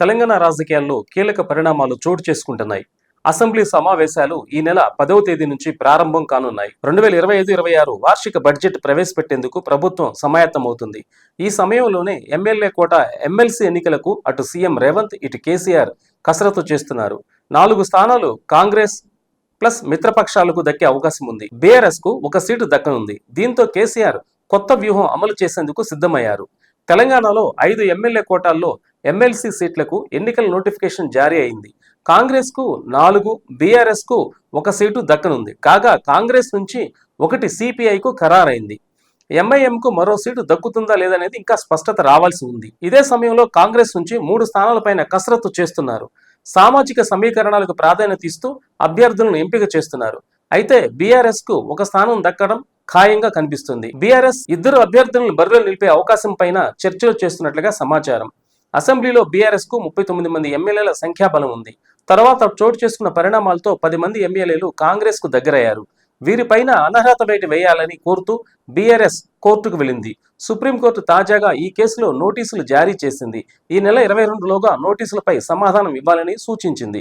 తెలంగాణ రాజకీయాల్లో కీలక పరిణామాలు చోటు చేసుకుంటున్నాయి. అసెంబ్లీ సమావేశాలు ఈ నెల పదవ తేదీ నుంచి ప్రారంభం కానున్నాయి. రెండు వేల ఇరవై ఐదు ఇరవై ఆరు వార్షిక బడ్జెట్ ప్రవేశపెట్టేందుకు ప్రభుత్వం సమాయత్తమవుతుంది. ఈ సమయంలోనే ఎమ్మెల్యే కోట ఎమ్మెల్సీ ఎన్నికలకు అటు సీఎం రేవంత్ ఇటు కేసీఆర్ కసరత్తు చేస్తున్నారు. నాలుగు స్థానాలు కాంగ్రెస్ ప్లస్ మిత్రపక్షాలకు దక్కే అవకాశం ఉంది. బీఆర్ఎస్కు ఒక సీటు దక్కనుంది. దీంతో కేసీఆర్ కొత్త వ్యూహం అమలు చేసేందుకు సిద్ధమయ్యారు. తెలంగాణలో ఐదు ఎమ్మెల్యే కోటాల్లో ఎమ్మెల్సీ సీట్లకు ఎన్నికల నోటిఫికేషన్ జారీ అయింది. కాంగ్రెస్కు నాలుగు బీఆర్ఎస్కు ఒక సీటు దక్కనుంది. కాగా కాంగ్రెస్ నుంచి ఒకటి సిపిఐకు ఖరారైంది. ఎంఐఎంకు మరో సీటు దక్కుతుందా లేదనేది ఇంకా స్పష్టత రావాల్సి ఉంది. ఇదే సమయంలో కాంగ్రెస్ నుంచి మూడు స్థానాలపైన కసరత్తు చేస్తున్నారు. సామాజిక సమీకరణాలకు ప్రాధాన్యత ఇస్తూ అభ్యర్థులను ఎంపిక చేస్తున్నారు. అయితే బీఆర్ఎస్కు ఒక స్థానం దక్కడం ఖాయంగా కనిపిస్తుంది. బీఆర్ఎస్ ఇద్దరు అభ్యర్థులను బరిలో నిలిపే అవకాశం పైన చర్చలు చేస్తున్నట్లుగా సమాచారం. అసెంబ్లీలో బీఆర్ఎస్కు ముప్పై తొమ్మిది మంది ఎమ్మెల్యేల సంఖ్యాబలం ఉంది. తర్వాత చోటు చేసుకున్న పరిణామాలతో పది మంది ఎమ్మెల్యేలు కాంగ్రెస్కు దగ్గరయ్యారు. వీరిపైన అనర్హత వేటు వేయాలని కోరుతూ బీఆర్ఎస్ కోర్టుకు వెళ్ళింది. సుప్రీంకోర్టు తాజాగా ఈ కేసులో నోటీసులు జారీ చేసింది. ఈ నెల ఇరవై రెండులోగా నోటీసులపై సమాధానం ఇవ్వాలని సూచించింది.